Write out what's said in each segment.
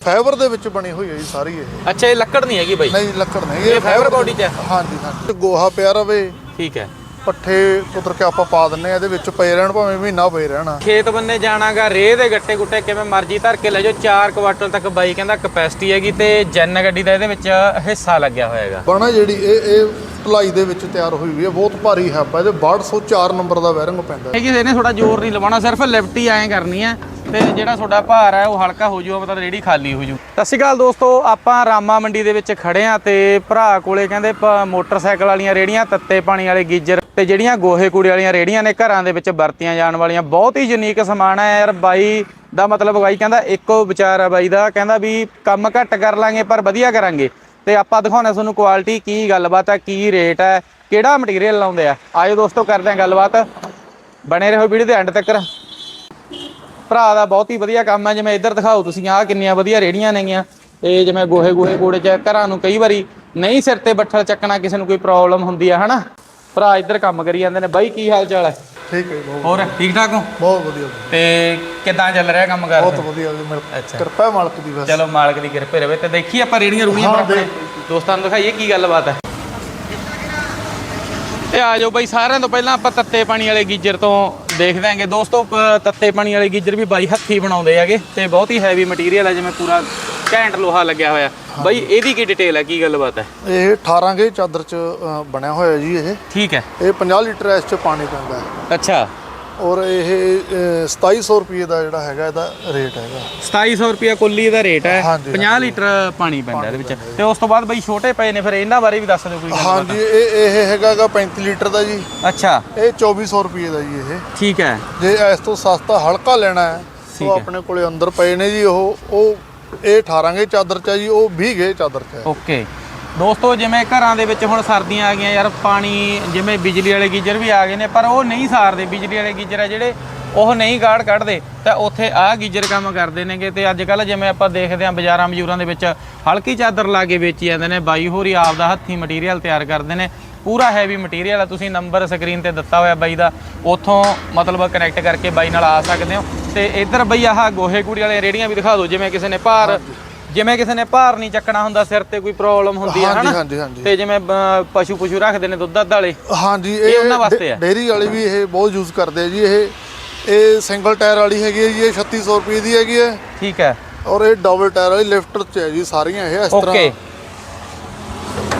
Fibre ਦੇ ਵਿੱਚ ਬਣੀ ਹੋਈ ਹੈ ਜੀ ਸਾਰੀ ਇਹ। ਅੱਛਾ ਇਹ ਲੱਕੜ ਨਹੀਂ ਹੈਗੀ ਬਾਈ? ਨਹੀਂ ਲੱਕੜ ਨਹੀਂ ਇਹ fiber body 'ਚ ਹੈ? ਹਾਂਜੀ ਹਾਂਜੀ। ਗੋਹਾ ਪਿਆ ਰਵੇ ਠੀਕ ਹੈ। ਪੱਠੇ ਕੁਤਰ ਕੇ ਆਪਾਂ ਪਾ ਦਿੰਨੇ ਆ ਇਹਦੇ ਵਿੱਚ ਪਏ ਰਹਿਣ ਭਾਵੇਂ ਮਹੀਨਾ ਪਏ ਰਹਿਣ। ਖੇਤ ਬੰਨੇ ਜਾਣਾਗਾ ਰੇਹ ਦੇ ਗੱਟੇ ਗੁੱਟੇ ਕਿਵੇਂ ਮਰਜ਼ੀ ਧਰ ਕੇ ਲੈ ਜਾਓ 4 ਕੁਆਟਲ ਤੱਕ ਬਾਈ ਕਹਿੰਦਾ ਕਪੈਸਿਟੀ ਹੈਗੀ ਤੇ ਜੈਨ ਗੱਡੀ ਦਾ ਇਹਦੇ ਵਿੱਚ ਹਿੱਸਾ ਲੱਗਿਆ ਹੋਇਆ ਹੈਗਾ ਬਣਾ ਜਿਹੜੀ ਇਹ ਇਹ ਢਲਾਈ ਦੇ ਵਿੱਚ ਤਿਆਰ ਹੋਈ ਹੋਈ ਹੈ ਬਹੁਤ ਭਾਰੀ ਹੈ ਇਹਦੇ 6204 ਨੰਬਰ ਦਾ ਵੈਰਿੰਗ ਪੈਂਦਾ ਹੈਗੀ ਇਹਨੇ ਥੋੜਾ ਜ਼ੋਰ ਨਹੀਂ ਲਵਾਉਣਾ ਸਿਰਫ ਲਿਫਟ ਹੀ ਐਂ ਕਰਨੀ ਹੈ। ਤੇ ਜਿਹੜਾ ਤੁਹਾਡਾ ਭਾਰ ਹੈ, ਉਹ ਹਲਕਾ ਹੋ ਜਾਊਗਾ ਮਤਲਬ ਰੇੜੀ ਖਾਲੀ ਹੋ ਜੂ। ਸਤਿ ਸ਼੍ਰੀ ਅਕਾਲ ਦੋਸਤੋ, ਆਪਾਂ ਰਾਮਾ ਮੰਡੀ ਦੇ ਵਿੱਚ ਖੜੇ ਆ ਤੇ ਭਰਾ ਕੋਲੇ ਕਹਿੰਦੇ ਪ- ਮੋਟਰਸਾਈਕਲ ਵਾਲੀਆਂ ਰੇੜੀਆਂ, ਤੱਤੇ ਪਾਣੀ ਵਾਲੇ ਗੀਜਰ ਤੇ ਜਿਹੜੀਆਂ ਗੋਹੇ ਕੂੜੇ ਵਾਲੀਆਂ ਰੇੜੀਆਂ ਨੇ, ਘਰਾਂ ਦੇ ਵਿੱਚ ਵਰਤੀਆਂ ਜਾਣ ਵਾਲੀਆਂ, ਬਹੁਤ ਹੀ ਯੂਨੀਕ ਸਮਾਨ ਹੈ ਯਾਰ। ਬਾਈ ਦਾ ਮਤਲਬ ਬਾਈ ਕਹਿੰਦਾ ਇੱਕੋ ਵਿਚਾਰ ਆ ਬਾਈ ਦਾ, ਕਹਿੰਦਾ ਵੀ ਕੰਮ ਘੱਟ ਕਰ ਲਾਂਗੇ, ਪਰ ਵਧੀਆ ਕਰਾਂਗੇ। ਤੇ ਆਪਾਂ ਦਿਖਾਉਣਾ ਤੁਹਾਨੂੰ ਕੁਆਲਿਟੀ ਕੀ ਗੱਲਬਾਤ ਹੈ ਕੀ ਰੇਟ ਹੈ ਕਿਹੜਾ ਮਟੀਰੀਅਲ ਲਾਉਂਦੇ ਆ। ਆਇਓ ਦੋਸਤੋ, ਕਰਦੇ ਆ ਗੱਲਬਾਤ। ਬਣੇ ਰਹੋ ਵੀਡੀਓ ਦੇ ਐਂਡ ਤੱਕ। ਭਰਾ ਦਾ ਬਹੁਤ ਹੀ ਵਧੀਆ ਕੰਮ ਹੈ। ਜਿਵੇਂ ਇੱਧਰ ਦਿਖਾਓ ਤੁਸੀਂ ਆਹ ਕਿੰਨੀਆਂ ਵਧੀਆ ਰੇੜੀਆਂ ਨੇਗੀਆਂ। ਤੇ ਜਿਵੇਂ ਗੋਹੇ ਗੋਹੇ ਕੂੜੇ ਚ ਘਰਾਂ ਨੂੰ ਕਈ ਵਾਰੀ ਨਹੀਂ ਸਿਰ ਤੇ ਬੱਠਲ ਚੱਕਣਾ ਕਿਸੇ ਨੂੰ ਕੋਈ ਪ੍ਰੋਬਲਮ ਹੁੰਦੀ ਆ ਹਨਾ? ਭਰਾ ਇੱਧਰ ਕੰਮ ਕਰੀ ਜਾਂਦੇ ਨੇ। ਬਾਈ ਕੀ ਹਾਲ ਚਾਲ ਹੈ? ਠੀਕ ਹੈ ਜੀ, ਬਹੁਤ ਹੋਰ ਠੀਕ ਠਾਕ ਹੋ? ਬਹੁਤ ਵਧੀਆ। ਜੀ, ਤੇ ਕਿਦਾਂ ਚੱਲ ਰਿਹਾ ਕੰਮ ਕਰ ਬਹੁਤ ਵਧੀਆ ਜੀ ਮੇਰੇ ਅੱਛਾ। ਕਿਰਪਾ ਹੈ ਮਾਲਕ ਦੀ ਬਸ। ਚਲੋ ਮਾਲਕ ਦੀ ਕਿਰਪਾ ਰਵੇ। ਤੇ ਦੇਖੀ ਆਪਾਂ ਰੇੜੀਆਂ ਰੂੜੀਆਂ ਹਾਂ, ਪਰ ਆਪਣੇ ਦੇਖ। ਦੋਸਤਾਂ ਨੂੰ ਦਿਖਾਈਏ ਕੀ ਗੱਲਬਾਤ ਹੈ? ਤੇ ਆ ਜਾਓ ਬਾਈ ਸਾਰਿਆਂ ਤੋਂ ਪਹਿਲਾਂ ਆਪਾਂ ਤੱਤੇ ਪਾਣੀ ਵਾਲੇ ਗੀਜਰ ਤੋਂ ਦੇਖਦੇ ਆਂਗੇ ਦੋਸਤੋ ਤੱਤੇ ਪਾਣੀ ਵਾਲੇ ਗੀਜਰ ਵੀ ਬਾਈ ਹੱਥੀ ਬਣਾਉਂਦੇ ਹੈਗੇ ਤੇ ਬਹੁਤ ਹੀ ਹੈਵੀ ਮਟੀਰੀਅਲ ਹੈ ਜਿਵੇਂ ਪੂਰਾ ਘੈਂਟ ਲੋਹਾ ਲੱਗਿਆ ਹੋਇਆ। ਬਾਈ ਇਹਦੀ ਕੀ ਡਿਟੇਲ ਹੈ? ਕੀ ਗੱਲਬਾਤ ਹੈ? ਇਹ 18 ਗੇ ਚਾਦਰ ਚ ਬਣਿਆ ਹੋਇਆ ਜੀ ਇਹ। ਠੀਕ ਹੈ। ਇਹ 50 ਲੀਟਰ ਇਸ ਚ ਪਾਣੀ ਪੈਂਦਾ ਹੈ। ਅੱਛਾ। ਔਰ ਇਹ ਅ, 2700 ਰੁਪਏ ਦਾ ਜਿਹੜਾ ਹੈਗਾ ਇਹਦਾ ਰੇਟ ਹੈਗਾ। 2700 ਰੁਪਿਆ ਕੁੱਲੀ ਦਾ ਰੇਟ ਹੈ। ਹਾਂਜੀ, 50 ਲੀਟਰ ਪਾਣੀ ਪੈਂਦਾ ਇਹਦੇ ਵਿੱਚ। ਤੇ ਉਸ ਤੋਂ ਬਾਅਦ ਬਾਈ ਛੋਟੇ ਪਏ ਨੇ ਫਿਰ ਇਹਨਾਂ ਬਾਰੇ ਵੀ ਦੱਸ ਦਿਓ ਕੋਈ ਹਾਂਜੀ ਇਹ ਇਹ ਹੈਗਾਗਾ 35 ਲੀਟਰ ਦਾ ਜੀ। ਅੱਛਾ। ਇਹ 2400 ਰੁਪਏ ਦਾ ਜੀ ਇਹ। ਠੀਕ ਹੈ। ਜੇ ਇਸ ਤੋਂ ਸਸਤਾ ਹਲਕਾ ਲੈਣਾ ਹੈ ਠੀਕ ਉਹ। ਆਪਣੇ ਕੋਲੇ ਅੰਦਰ ਪਏ ਨੇ ਜੀ ਉਹ ਉਹ ਇਹ 18 ਗੇ ਚਾਦਰ ਚ ਹੈ ਜੀ ਉਹ 20 ਗੇ ਚਾਦਰ ਚ ਓਕੇ। ਦੋਸਤੋ, ਜਿਵੇਂ ਘਰਾਂ ਦੇ ਵਿੱਚ ਹੁਣ ਸਰਦੀਆਂ ਆ ਗਈਆਂ ਯਾਰ, ਪਾਣੀ, ਜਿਵੇਂ ਬਿਜਲੀ ਵਾਲੇ ਗੀਜ਼ਰ ਵੀ ਆ ਗਏ ਨੇ, ਪਰ ਉਹ ਨਹੀਂ ਸਾਰਦੇ। ਬਿਜਲੀ ਵਾਲੇ ਗੀਜ਼ਰ ਆ ਜਿਹੜੇ, ਉਹ ਨਹੀਂ ਗਾੜ ਕੱਢਦੇ। ਤਾਂ ਉੱਥੇ ਆਹ ਗੀਜ਼ਰ ਕੰਮ ਕਰਦੇ ਨੇਗੇ ਤੇ ਅੱਜ ਕੱਲ ਜਿਵੇਂ ਆਪਾਂ ਦੇਖਦੇ ਆਂ ਬਾਜ਼ਾਰਾਂ ਮਜੂਰਾਂ ਦੇ ਵਿੱਚ ਹਲਕੀ ਚਾਦਰ ਲਾ ਕੇ ਵੇਚੀ ਜਾਂਦੇ ਨੇ। ਬਾਈ ਹੋਰੀ ਆਪ ਦਾ ਹੱਥੀ ਮਟੀਰੀਅਲ ਤਿਆਰ ਕਰਦੇ ਨੇ। ਪੂਰਾ ਹੈਵੀ ਮਟੀਰੀਅਲ ਆ, ਤੁਸੀਂ ਨੰਬਰ ਸਕਰੀਨ ਤੇ ਦਿੱਤਾ ਹੋਇਆ ਬਾਈ ਦਾ। ਉੱਥੋਂ ਮਤਲਬ ਕਨੈਕਟ ਕਰਕੇ ਬਾਈ ਨਾਲ ਆ ਸਕਦੇ ਹੋ। ਤੇ ਇੱਧਰ ਬਈ ਆਹ ਗੋਹੇ ਕੁੜੀ ਵਾਲੇ ਰੇੜੀਆਂ ਵੀ ਦਿਖਾ ਦਿਓ, ਜਿਵੇਂ ਕਿਸੇ ਨੇ ਭਾਰ ਜਿਵੇਂ ਕਿਸੇ ਨੇ ਭਾਰ ਨਹੀਂ ਚੱਕਣਾ ਹੁੰਦਾ ਸਿਰ ਤੇ ਕੋਈ ਪ੍ਰੋਬਲਮ ਹੁੰਦੀ ਹੈ ਹਨਾ? ਹਾਂਜੀ ਹਾਂਜੀ। ਤੇ ਜਿਵੇਂ ਪਸ਼ੂ ਪਸ਼ੂ ਰੱਖਦੇ ਨੇ ਦੁੱਧ ਦੱਧ ਵਾਲੇ ਹਾਂਜੀ ਇਹ ਉਹਨਾਂ ਵਾਸਤੇ ਹੈ। ਡੇਅਰੀ ਵਾਲੇ ਵੀ ਇਹ ਬਹੁਤ ਯੂਜ਼ ਕਰਦੇ ਆ ਜੀ ਇਹ ਇਹ ਸਿੰਗਲ ਟਾਇਰ ਵਾਲੀ ਹੈਗੀ ਹੈ ਜੀ ਇਹ 3600 ਰੁਪਏ ਦੀ ਹੈਗੀ ਹੈ। ਠੀਕ ਹੈ। ਔਰ ਇਹ ਡਬਲ ਟਾਇਰ ਵਾਲੀ ਲਿਫਟਰ ਚ ਹੈ ਜੀ ਸਾਰੀਆਂ ਇਹ ਇਸ ਤਰ੍ਹਾਂ। ਓਕੇ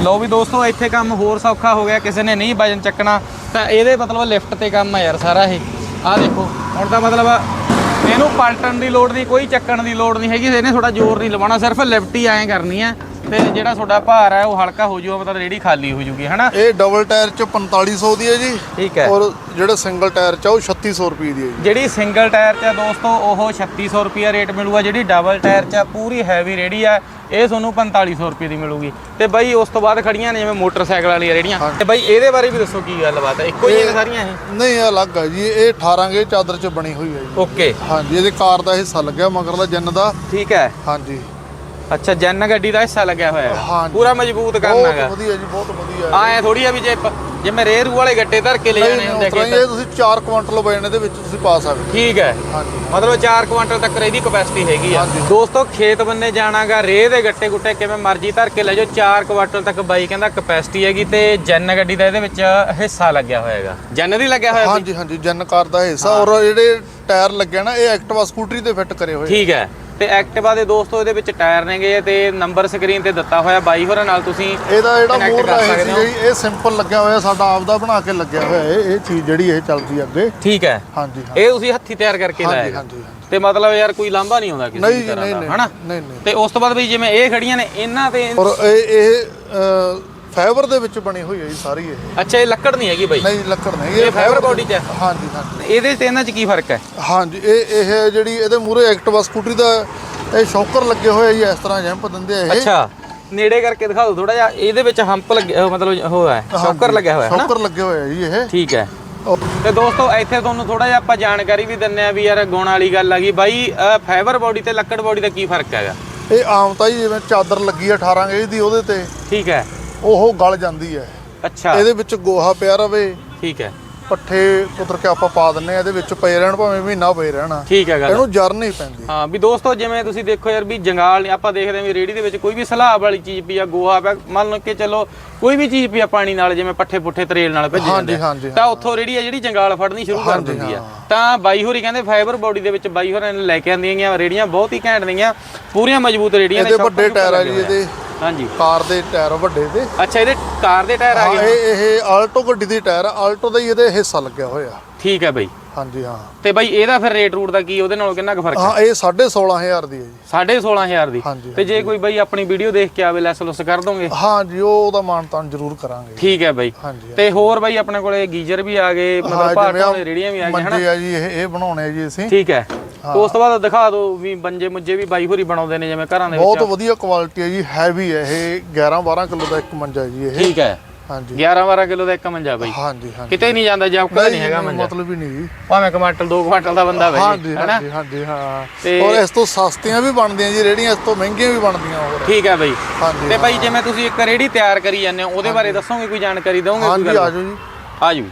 ਲਓ ਵੀ ਦੋਸਤੋ ਇੱਥੇ ਕੰਮ ਹੋਰ ਸੌਖਾ ਹੋ ਗਿਆ ਕਿਸੇ ਨੇ ਨਹੀਂ ਵਜਨ ਚੱਕਣਾ ਤਾਂ ਇਹਦੇ ਮਤਲਬ ਲਿਫਟ ਤੇ ਕੰਮ ਆ ਯਾਰ ਸਾਰਾ ਇਹ। ਆਹ ਦੇਖੋ ਹੁਣ ਤਾਂ ਮਤਲਬ ਇਹਨੂੰ ਪਲਟਣ ਦੀ ਲੋੜ ਨਹੀਂ, ਕੋਈ ਚੱਕਣ ਦੀ ਲੋੜ ਨਹੀਂ ਹੈਗੀ, ਇਹਨੇ ਥੋੜਾ ਜ਼ੋਰ ਨਹੀਂ ਲਵਾਉਣਾ, ਸਿਰਫ ਲਿਫਟ ਹੀ ਐਂ ਕਰਨੀ ਹੈ। ਤੇ ਜਿਹੜਾ ਤੁਹਾਡਾ ਭਾਰ ਹੈ ਉਹ ਹਲਕਾ ਹੋ ਜਾਊਗਾ ਮਤਲਬ ਰੇੜੀ ਖਾਲੀ ਹੋ ਜੂਗੀ ਹਨਾ? ਇਹ ਡਬਲ ਟਾਇਰ ਚ 4500 ਦੀ ਹੈ ਜੀ। ਠੀਕ ਹੈ। ਔਰ ਜਿਹੜਾ ਸਿੰਗਲ ਟਾਇਰ ਚ ਉਹ 3600 ਰੁਪਏ ਦੀ ਹੈ ਜੀ। ਜਿਹੜੀ ਸਿੰਗਲ ਟਾਇਰ 'ਚ ਦੋਸਤੋ ਉਹ 3600 ਰੁਪਿਆ ਰੇਟ ਮਿਲੂਗਾ ਜਿਹੜੀ ਡਬਲ ਟਾਇਰ 'ਚ ਪੂਰੀ ਹੈਵੀ ਰੇੜੀ ਆ ਇਹ ਤੁਹਾਨੂੰ 4500 ਰੁਪਏ ਦੀ ਮਿਲੂਗੀ। ਤੇ ਬਾਈ ਉਸ ਤੋਂ ਬਾਅਦ ਖੜੀਆਂ ਨੇ ਜਿਵੇਂ ਮੋਟਰਸਾਈਕਲ ਵਾਲੀਆਂ ਰੇੜੀਆਂ। ਤੇ ਬਾਈ ਇਹਦੇ ਬਾਰੇ ਵੀ ਦੱਸੋ ਕੀ ਗੱਲਬਾਤ ਹੈ? ਇੱਕੋ ਹੀ ਨੇ ਸਾਰੀਆਂ ਇਹ? ਨਹੀਂ ਇਹ ਅਲੱਗ ਹੈ ਜੀ। ਇਹ 18 ਗੇ ਚਾਦਰ ਚ ਬਣੀ ਹੋਈ ਹੈ ਜੀ। ਓਕੇ। ਹਾਂਜੀ ਇਹਦੇ ਕਾਰ ਦਾ ਹਿੱਸਾ ਲੱਗਿਆ ਮਗਰਲਾ ਜਨ ਦਾ। ਠੀਕ ਹੈ। ਹਾਂਜੀ। ਅੱਛਾ ਜੈਨ ਗੱਡੀ ਦਾ ਹਿੱਸਾ ਲੱਗਿਆ ਹੋਇਆ ਹੈ। ਹਾਂਜੀ। ਪੂਰਾ ਮਜ਼ਬੂਤ ਕਰਨਾ ਬਹੁਤ ਹੈਗਾ। ਵਧੀਆ ਜੀ ਬਹੁਤ ਵਧੀਆ ਆਏ ਥੋੜੀ ਆ ਵੀ ਜੇ ਪ- ਜਿਵੇਂ ਰੇਰੂ ਵਾਲੇ ਗੱਡੇ ਧਰ ਕੇ ਲੈ ਨਹੀਂ ਜਾਣੇ ਨਹੀਂ ਹੁੰਦੇ ਉਤਰਾ ਖੇਤ। ਇਹ ਤੁਸੀਂ 4 ਕੁਇੰਟਲ ਵਜਨ ਦੇ ਵਿੱਚ ਤੁਸੀਂ ਪਾ ਸਕਦੇ ਠੀਕ ਹੈ। ਹਾਂਜੀ। ਮਤਲਬ 4 ਕੁਆਂਟਲ ਤੱਕ ਇਹਦੀ ਕਪੈਸਿਟੀ ਹੈਗੀ ਆ। ਹਾਂਜੀ। ਦੋਸਤੋ ਖੇਤ ਬੰਨੇ ਜਾਣਾਗਾ ਰੇਹ ਦੇ ਗੱਟੇ ਗੁੱਟੇ ਕਿਵੇਂ ਮਰਜ਼ੀ ਧਰ ਕੇ ਲੈ ਜਾਓ 4 ਕੁਆਂਟਲ ਤੱਕ ਬਾਈ ਕਹਿੰਦਾ ਕਪੈਸਿਟੀ ਹੈਗੀ ਤੇ ਜੈਨ ਗੱਡੀ ਦਾ ਇਹਦੇ ਵਿੱਚ ਹਿੱਸਾ ਲੱਗਿਆ ਹੋਇਆ ਹੈਗਾ ਜੈਨ ਦੀ ਲੱਗਿਆ ਹੋਇਆ ਹਾਂਜੀ ਹਾਂਜੀ ਜਨ ਕਾਰ ਦਾ ਹਿੱਸਾ। ਔਰ ਜਿਹੜੇ ਟਾਇਰ ਲੱਗੇ ਨਾ ਇਹ ਐਕਟਿਵਾ ਸਕੂਟਰੀ ਤੇ ਫਿੱਟ ਕਰੇ ਹੋਏ ਠੀਕ ਹੈ। ਤੇ ਐਕਟਿਵਾ ਦੇ ਦੋਸਤੋ ਇਹਦੇ ਵਿੱਚ ਟਾਇਰ ਨੇਗੇ ਤੇ ਨੰਬਰ ਸਕਰੀਨ ਤੇ ਦਿੱਤਾ ਹੋਇਆ ਬਾਈ ਹੋਰਾਂ ਨਾਲ ਤੁਸੀਂ ਇਹਦਾ ਜਿਹੜਾ ਮੋਰ ਸਕਦੇ ਸੀ। ਜੀ ਇਹ ਸਿੰਪਲ ਲੱਗਿਆ ਹੋਇਆ ਸਾਡਾ ਆਪਦਾ ਬਣਾ ਕੇ ਲੱਗਿਆ ਹੋਇਆ ਇਹ ਇਹ ਚੀਜ਼ ਜਿਹੜੀ ਇਹ ਚੱਲਦੀ ਅੱਗੇ। ਠੀਕ ਹੈ। ਹਾਂਜੀ ਹਾਂ। ਇਹ ਤੁਸੀਂ ਹੱਥੀ ਤਿਆਰ ਕਰਕੇ ਲਾਇਆ ਹਾਂਜੀ ਹਾਂਜੀ। ਤੇ ਮਤਲਬ ਯਾਰ ਕੋਈ ਲਾਂਭਾ ਨਹੀਂ ਆਉਂਦਾ ਕਿਸੇ ਦਾ ਹਨਾ? ਨਹੀਂ ਨਹੀਂ। ਤੇ ਉਸ ਤੋਂ ਬਾਅਦ ਵੀ ਜਿਵੇਂ ਇਹ ਖੜੀਆਂ ਨੇ ਇਹਨਾਂ ਤੇ ਔਰ ਇਹ ਇਹ ਫਾਈਬਰ ਦੇ ਵਿੱਚ ਬਣੀ ਹੋਈ ਹੈ ਜੀ ਸਾਰੀ ਇਹ। ਅੱਛਾ ਇਹ ਲੱਕੜ ਨਹੀਂ ਹੈਗੀ ਬਾਈ? ਨਹੀਂ ਲੱਕੜ ਨਹੀਂ ਇਹ fiber body 'ਚ ਹੈ? ਹਾਂਜੀ ਹਾਂਜੀ। ਇਹਦੇ ਤੇ ਇਹਨਾਂ 'ਚ ਕੀ ਫ਼ਰਕ ਹੈ? ਹਾਂਜੀ ਇਹ ਇਹ ਜਿਹੜੀ ਇਹਦੇ ਮੂਰੇ ਐਕਟਿਵਾ ਸਕੂਟਰੀ ਦਾ ਇਹ ਸ਼ੌਕਰ ਲੱਗੇ ਹੋਏ ਜੀ ਇਸ ਤਰ੍ਹਾਂ ਜੰਪ ਦਿੰਦੇ ਆ ਇਹ। ਅੱਛਾ ਨੇੜੇ ਕਰਕੇ ਦਿਖਾ ਦਿਓ ਥੋੜਾ ਜਿਹਾ। ਇਹਦੇ ਵਿੱਚ ਹੰਪ ਲੱਗਿਆ ਮਤਲਬ ਉਹ ਹੈ ਸ਼ੌਕਰ ਲੱਗਿਆ ਹੋਇਆ ਹੈ ਨਾ? ਸ਼ੌਕਰ ਲੱਗੇ ਹੋਏ ਆ ਜੀ ਇਹ। ਠੀਕ ਹੈ। ਤੇ ਦੋਸਤੋ ਇੱਥੇ ਤੁਹਾਨੂੰ ਥੋੜਾ ਜਿਹਾ ਆਪਾਂ ਜਾਣਕਾਰੀ ਵੀ ਦਿੰਨੇ ਆ ਵੀ ਯਾਰ ਗੁਣ ਵਾਲੀ ਗੱਲ ਹੈਗੀ ਬਾਈ ਫਾਈਬਰ ਬਾਡੀ ਤੇ ਲੱਕੜ ਬਾਡੀ ਦਾ ਕੀ ਫ਼ਰਕ ਹੈਗਾ? ਇਹ ਆਮ ਤਾਂ ਜੀ ਜਿਵੇਂ ਚਾਦਰ ਲੱਗੀ ਆ 18 ਗੇਜ ਦੀ ਉਹਦੇ ਤੇ। ਠੀਕ ਹੈ। ਉਹ ਗਲ ਜਾਂਦੀ ਹੈ। ਅੱਛਾ। ਇਹਦੇ ਵਿੱਚ ਗੋਹਾ ਪਿਆ ਰਵੇ। ਠੀਕ ਹੈ। ਪੱਠੇ ਕੁਤਰ ਕੇ ਆਪਾਂ ਪਾ ਦਿੰਨੇ ਆ ਇਹਦੇ ਵਿੱਚ ਪਏ ਰਹਿਣ ਭਾਵੇਂ ਮਹੀਨਾ ਪਏ ਰਹਿਣ। ਠੀਕ ਹੈ ਗੱਲ। ਇਹਨੂੰ ਜਰ ਨਹੀਂ ਪੈਂਦੀ। ਹਾਂ ਵੀ ਦੋਸਤੋ ਜਿਵੇਂ ਤੁਸੀਂ ਦੇਖੋ ਯਾਰ ਵੀ ਜੰਗਾਲ ਨੇ ਆਪਾਂ ਦੇਖਦੇ ਹਾਂ ਵੀ ਰੇੜੀ ਦੇ ਵਿੱਚ ਕੋਈ ਵੀ ਸਲਾਬ ਵਾਲੀ ਚੀਜ਼ ਪਈ ਆ ਗੋਹਾ ਪਿਆ ਮੰਨ ਲਓ ਕਿ ਚਲੋ ਕੋਈ ਵੀ ਚੀਜ਼ ਪਈ ਆ ਪਾਣੀ ਨਾਲ ਜਿਵੇਂ ਪੱਠੇ ਪੁੱਠੇ ਤਰੇਲ ਨਾਲ ਭੇਜੇ ਜਾਂਦੇ ਆ, ਹਾਂਜੀ, ਤਾਂ ਉੱਥੋਂ ਰੇੜੀ ਆ ਜਿਹੜੀ ਜੰਗਾਲ ਫੜਨੀ ਸ਼ੁਰੂ ਕਰ ਦਿੰਦੀ ਆ। ਤਾਂ ਬਾਈ ਹੋਰੀ ਕਹਿੰਦੇ ਫਾਈਬਰ ਬੋਡੀ ਦੇ ਵਿੱਚ ਬਾਈ ਹੋਰਾਂ ਨੇ ਲੈ ਕੇ ਆਂਦੀਆਂ ਰੇੜੀਆਂ ਬਹੁਤ ਹੀ ਘੈਂਟ ਨੇਗੀਆਂ ਪੂਰੀਆਂ ਮਜ਼ਬੂਤ ਰੇੜੀਆਂ ਨੇ ਇਹਦੇ ਵੱਡੇ ਟਾਇਰ ਆ ਜੀ ਇਹਦੇ। ਹਾਂਜੀ। ਕਾਰ ਦੇ ਟਾਇਰ ਵੱਡੇ ਦੇ ਅੱਛਾ ਇਹਦੇ ਕਾਰ ਦੇ ਟਾਇਰ ਆ ਹਾਂ ਗਏ ਇਹ ਇਹ ਆਲਟੋ ਗੱਡੀ ਦੀ ਟਾਇਰ ਆ ਆਲਟੋ ਦਾ ਹੀ ਇਹਦੇ ਹਿੱਸਾ ਲੱਗਿਆ ਹੋਇਆ। ਠੀਕ ਹੈ ਬਾਈ। ਹਾਂਜੀ ਹਾਂ। ਤੇ ਬਾਈ ਇਹਦਾ ਫਿਰ ਰੇਟ ਰੂਟ ਦਾ ਕੀ ਉਹਦੇ ਨਾਲੋਂ ਕਿੰਨਾ ਕੁ ਫ਼ਰਕ ਹੈ? ਹਾਂ ਇਹ 16500 ਦੀ ਹੈ ਜੀ। ਸਾਢੇ 16000 ਦੀ। ਹਾਂਜੀ, ਤੇ ਜੇ ਕੋਈ ਬਾਈ ਆਪਣੀ ਵੀਡੀਓ ਦੇਖ ਕੇ ਆਵੇ ਲੈਸ ਲੁਸ ਕਰ ਦੋਗੇ? ਹਾਂ ਜੀ ਉਹ ਉਹਦਾ ਮਾਨਤਾਨ ਜ਼ਰੂਰ ਕਰਾਂਗੇ। ਠੀਕ ਹੈ ਬਾਈ। ਹਾਂਜੀ ਤੇ ਹੋਰ ਬਾਈ ਆਪਣੇ ਕੋਲੇ ਗੀਜ਼ਰ ਵੀ ਆ ਗਏ ਮਤਲਬ ਆਹ ਵਾਲੇ ਰੇੜੀਆਂ ਵੀ ਆ ਗਈਆਂ ਹਨਾ? ਮੰਜੇ ਆ ਜੀ ਇਹ ਇਹ ਬਣਾਉਣੇ ਆ ਜੀ ਅਸੀਂ। ਠੀਕ ਹੈ। ਤੇ ਉਸ ਤੋਂ ਬਾਅਦ ਦਿਖਾ ਦਿਓ ਵੀ ਬੰਜੇ ਮੁੱਜੇ ਵੀ ਬਾਈ ਹੋਰੀ ਬਣਾਉਂਦੇ ਨੇ ਜਿਵੇਂ ਘਰਾਂ ਦੇ ਬਹੁਤ ਵਿੱਚ ਵਧੀਆ ਕੁਆਲਿਟੀ ਹੈ ਜੀ ਹੈਵੀ ਹੈ ਇਹ 11 12 ਕਿਲੋ ਦਾ ਇੱਕ ਮੰਜਾ ਜੀ ਇਹ। ਠੀਕ ਹੈ। ਹਾਂਜੀ। 11 12 ਕਿਲੋ ਦਾ ਇੱਕ ਮੰਜਾ ਬਾਈ। ਹਾਂਜੀ ਹਾਂਜੀ। ਕਿਤੇ ਨਹੀਂ ਜਾਂਦਾ ਜਬਕਾ ਨਹੀਂ ਹੈਗਾ ਮੰਜਾ। ਮਤਲਬ ਹੀ ਨਹੀਂ ਜੀ। ਭਾਵੇਂ ਕਮਾਟਲ 2 ਕੁਆਂਟਲ ਦਾ ਬੰਦਾ ਬਾਈ ਹਾਂਜੀ ਹਾਂਜੀ ਹਾਂਜੀ ਹਾਂ। ਤੇ- ਔਰ ਇਸ ਤੋਂ ਸਸਤੀਆਂ ਵੀ ਬਣਦੀਆਂ ਜੀ ਰੇੜੀਆਂ ਇਸ ਤੋਂ ਮਹਿੰਗੀਆਂ ਵੀ ਬਣਦੀਆਂ ਹੋਰ। ਠੀਕ ਹੈ ਬਾਈ। ਤੇ ਬਾਈ ਜਿਵੇਂ ਤੁਸੀਂ ਇੱਕ ਰੇੜੀ ਤਿਆਰ ਕਰੀ ਜਾਂਦੇ ਹੋ ਉਹਦੇ ਬਾਰੇ ਦੱਸੋਗੇ ਕੋਈ ਜਾਣਕਾਰੀ ਦਿਓਗੇ ਕੋਈ ਹਾਂਜੀ ਗੱਲ? ਆ ਜਾਓ ਜੀ। ਆ ਜੂ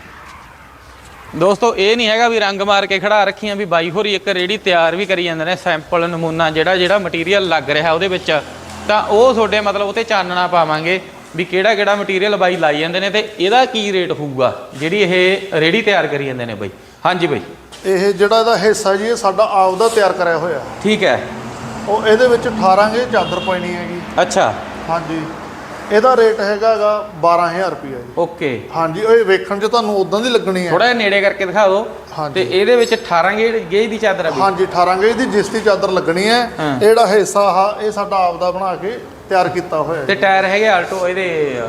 ਦੋਸਤੋ ਇਹ ਨਹੀਂ ਹੈਗਾ ਵੀ ਰੰਗ ਮਾਰ ਕੇ ਖੜਾ ਰੱਖੀਆਂ ਵੀ ਬਾਈ ਹੋਰੀ ਇੱਕ ਰੇੜੀ ਤਿਆਰ ਵੀ ਕਰੀ ਜਾਂਦੇ ਨੇ ਸੈਂਪਲ ਨਮੂਨਾ ਜਿਹੜਾ ਜਿਹੜਾ ਮਟੀਰੀਅਲ ਲੱਗ ਰਿਹਾ ਉਹਦੇ ਵਿੱਚ। ਤਾਂ ਉਹ ਤੁਹਾਡੇ ਮਤਲਬ ਉਤੇ ਚਾਨਣਾ ਪਾਵਾਂਗੇ ਵੀ ਕਿਹੜਾ ਕਿਹੜਾ ਮਟੀਰੀਅਲ ਬਾਈ ਲਾਈ ਜਾਂਦੇ ਨੇ ਤੇ ਇਹਦਾ ਕੀ ਰੇਟ ਹੋਊਗਾ ਜਿਹੜੀ ਇਹ ਰੇੜੀ ਤਿਆਰ ਕਰੀ ਜਾਂਦੇ ਨੇ ਬਾਈ। ਹਾਂਜੀ ਬਾਈ। ਇਹ ਜਿਹੜਾ ਇਹਦਾ ਹਿੱਸਾ ਜੀ ਇਹ ਸਾਡਾ ਆਪਦਾ ਤਿਆਰ ਕਰਿਆ ਹੋਇਆ। ਠੀਕ ਹੈ। ਉਹ ਇਹਦੇ ਵਿੱਚ 18 ਗੇ ਚਾਦਰ ਪੈਣੀ ਹੈਗੀ। ਅੱਛਾ। ਹਾਂਜੀ। ਇਹਦਾ ਰੇਟ ਹੈਗਾਗਾ 12000 ਰੁਪਏ ਜੀ। ਓਕੇ। ਹਾਂਜੀ ਇਹ ਵੇਖਣ 'ਚ ਤੁਹਾਨੂੰ ਉਦਾਂ ਦੀ ਲੱਗਣੀ ਹੈ। ਥੋੜਾ ਜਿਹਾ ਨੇੜੇ ਕਰਕੇ ਦਿਖਾ ਦਿਓ। ਤੇ ਇਹਦੇ ਵਿੱਚ 18 ਗੇਜ ਗੇਜ ਦੀ ਚਾਦਰ ਆ ਬਈ ਹਾਂਜੀ 18 ਗੇਜ ਦੀ ਜਿਸ ਦੀ ਚਾਦਰ ਲੱਗਣੀ ਹੈ ਹਾਂ। ਇਹ ਜਿਹੜਾ ਹਿੱਸਾ ਆ ਇਹ ਸਾਡਾ ਆਪਦਾ ਬਣਾ ਕੇ ਤਿਆਰ ਕੀਤਾ ਹੋਇਆ ਤੇ ਟਾਇਰ ਹੈਗੇ ਆਲਟੋ ਇਹਦੇ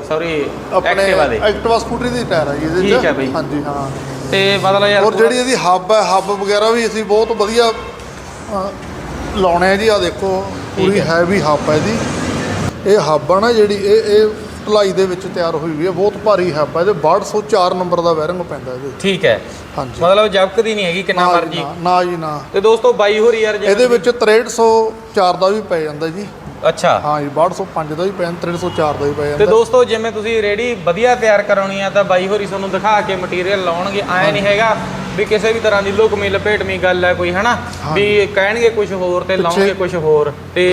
ਸੌਰੀ ਐਕਟਿਵਾ ਦੇ। ਐਕਟਿਵਾ ਸਕੂਟਰੀ ਦੀ ਟਾਇਰ ਹੈ ਜੀ ਇਹਦੇ 'ਚ। ਠੀਕ ਹੈ ਬਈ। ਹਾਂਜੀ ਹਾਂ। ਤੇ ਮਤਲਬ ਯਾਰ ਔਰ ਜਿਹੜੀ ਇਹਦੀ ਹੱਬ ਹੈ ਹੱਬ ਵਗੈਰਾ ਵੀ ਅਸੀਂ ਬਹੁਤ ਵਧੀਆ ਲਾਉਣੇ ਆ ਜੀ। ਆ ਦੇਖੋ ਪੂਰੀ ਹੈਵੀ ਹੱਬ ਹੈ ਇਹਦੀ। ਇਹ ਹੱਬ ਆ ਨਾ ਜਿਹੜੀ ਇਹ ਇਹ ਢਲਾਈ ਦੇ ਵਿੱਚ ਤਿਆਰ ਹੋਈ ਹੋਈ ਹੈ ਬਹੁਤ ਭਾਰੀ ਹੱਬ ਹੈ ਇਹਦੇ 6204 ਨੰਬਰ ਦਾ ਵੈਰਿੰਗ ਪੈਂਦਾ ਇਹਦੇ ਠੀਕ ਹੈ। ਹਾਂਜੀ। ਮਤਲਬ ਜਬਕਦੀ ਨਹੀਂ ਹੈਗੀ ਕਿੰਨਾ ਮਰਜ਼ੀ। ਨਾ- ਜੀ ਨਾ। ਤੇ ਦੋਸਤੋ ਬਾਈ ਹੋਰੀ ਯਾਰ ਇਹਦੇ ਵਿੱਚ 6304 ਦਾ ਵੀ ਪੈ ਜਾਂਦਾ ਜੀ। ਅੱਛਾ। ਹਾਂ ਜੀ 6205 ਦਾ ਵੀ ਪੈ ਜਾਂਦਾ 6304 ਦਾ ਵੀ ਪੈ ਤੇ ਜਾਂਦਾ। ਦੋਸਤੋ ਜਿਵੇਂ ਤੁਸੀਂ ਰੇੜੀ ਵਧੀਆ ਤਿਆਰ ਕਰਾਉਣੀ ਆ ਤਾਂ ਬਾਈ ਹੋਰੀ ਤੁਹਾਨੂੰ ਦਿਖਾ ਕੇ ਮਟੀਰੀਅਲ ਲਾਉਣਗੇ। ਐ ਨਹੀਂ ਹੈਗਾ ਵੀ ਕਿਸੇ ਵੀ ਤਰ੍ਹਾਂ ਦੀ ਲੁਕਮੀ ਲਪੇਟਮੀ ਗੱਲ ਹੈ ਕੋਈ ਹਨਾ? ਵੀ ਕਹਿਣਗੇ ਕੁਝ ਹੋਰ ਤੇ ਲਾਉਣਗੇ ਕੁਝ ਹੋਰ। ਤੇ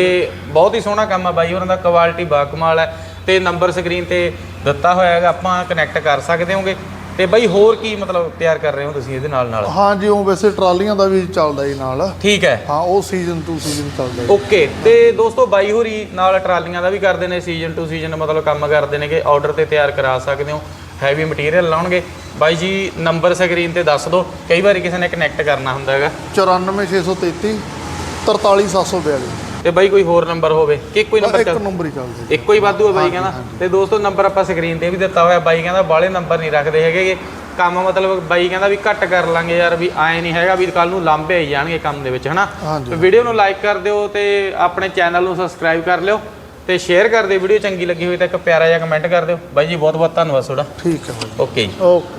ਬਹੁਤ ਹੀ ਸੋਹਣਾ ਕੰਮ ਆ ਬਾਈ ਹੋਰਾਂ ਦਾ ਕੁਆਲਿਟੀ ਬਾਕਮਾਲ ਹੈ ਤੇ ਨੰਬਰ ਸਕਰੀਨ ਤੇ ਦਿੱਤਾ ਹੋਇਆ ਹੈਗਾ ਆਪਾਂ ਕਨੈਕਟ ਕਰ ਸਕਦੇ ਹੋਗੇ। ਤੇ ਬਾਈ ਹੋਰ ਕੀ ਮਤਲਬ ਤਿਆਰ ਕਰ ਰਹੇ ਹੋ ਤੁਸੀਂ ਇਹਦੇ ਨਾਲ ਨਾਲ? ਹਾਂ ਜੀ ਉਹ ਵੈਸੇ ਟਰਾਲੀਆਂ ਦਾ ਵੀ ਚੱਲਦਾ ਜੀ ਨਾਲ। ਠੀਕ ਹੈ। ਹਾਂ ਉਹ ਸੀਜ਼ਨ ਟੂ ਸੀਜ਼ਨ ਚੱਲਦਾ ਜੀ। ਓਕੇ ਤੇ ਦੋਸਤੋ ਬਾਈ ਹੋਰੀ ਨਾਲ ਟਰਾਲੀਆਂ ਦਾ ਵੀ ਕਰਦੇ ਨੇ ਸੀਜ਼ਨ ਟੂ ਸੀਜ਼ਨ ਮਤਲਬ ਕੰਮ ਕਰਦੇ ਨੇ ਕਿ ਆਰਡਰ ਤੇ ਤਿਆਰ ਕਰਾ ਸਕਦੇ ਹੋ। Heavy material ਲਾਉਣਗੇ। ਬਾਈ ਜੀ ਨੰਬਰ ਸਕਰੀਨ ਤੇ ਦੱਸ ਦਿਓ। ਕਈ ਵਾਰੀ ਕਿਸੇ ਨੇ ਕਨੈਕਟ ਕਰਨਾ ਹੁੰਦਾ ਹੈਗਾ। 94633 43742 ਤੇ ਬਾਈ ਕੋਈ ਹੋਰ ਨੰਬਰ ਹੋਵੇ ਕਿ ਕੋਈ ਨੰਬਰ ਇੱਕ ਚੱਲ ਨੰਬਰ ਹੀ ਚੱਲਦਾ ਇੱਕੋ ਹੀ ਵਾਧੂ ਹੈ ਬਾਈ ਕਹਿੰਦਾ। ਤੇ ਦੋਸਤੋ ਨੰਬਰ ਆਪਾਂ ਸਕਰੀਨ ਤੇ ਵੀ ਦਿੱਤਾ ਹੋਇਆ ਬਾਈ ਕਹਿੰਦਾ ਬਾਲੇ ਨੰਬਰ ਨਹੀਂ ਰੱਖਦੇ ਹੈਗੇ ਗੇ। ਕੰਮ ਮਤਲਬ ਬਾਈ ਕਹਿੰਦਾ ਵੀ ਘੱਟ ਕਰ ਲਾਂਗੇ ਯਾਰ ਵੀ ਐ ਨਹੀਂ ਹੈਗਾ ਵੀ ਕੱਲ ਨੂੰ ਲਾਂਭੇ ਆਈ ਜਾਣਗੇ ਕੰਮ ਦੇ ਵਿੱਚ ਹਨਾ? ਹਾਂਜੀ। ਵੀਡੀਓ ਨੂੰ ਲਾਈਕ ਕਰ ਦਿਓ ਤੇ ਆਪਣੇ ਚੈਨਲ ਨੂੰ ਸਬਸਕ੍ਰਾਈਬ ਕਰ ਲਿਓ ਤੇ ਸ਼ੇਅਰ ਕਰ ਦਿਓ ਵੀਡੀਓ ਚੰਗੀ ਲੱਗੀ ਹੋਈ ਤਾਂ ਇੱਕ ਪਿਆਰਾ ਜਿਹਾ ਕਮੈਂਟ ਕਰ ਦਿਓ। ਬਾਈ ਜੀ ਬਹੁਤ ਬਹੁਤ ਧੰਨਵਾਦ ਤੁਹਾਡਾ। ਠੀਕ ਹੈ ਬਾਈ। ਓਕੇ ਜੀ। ਓਕੇ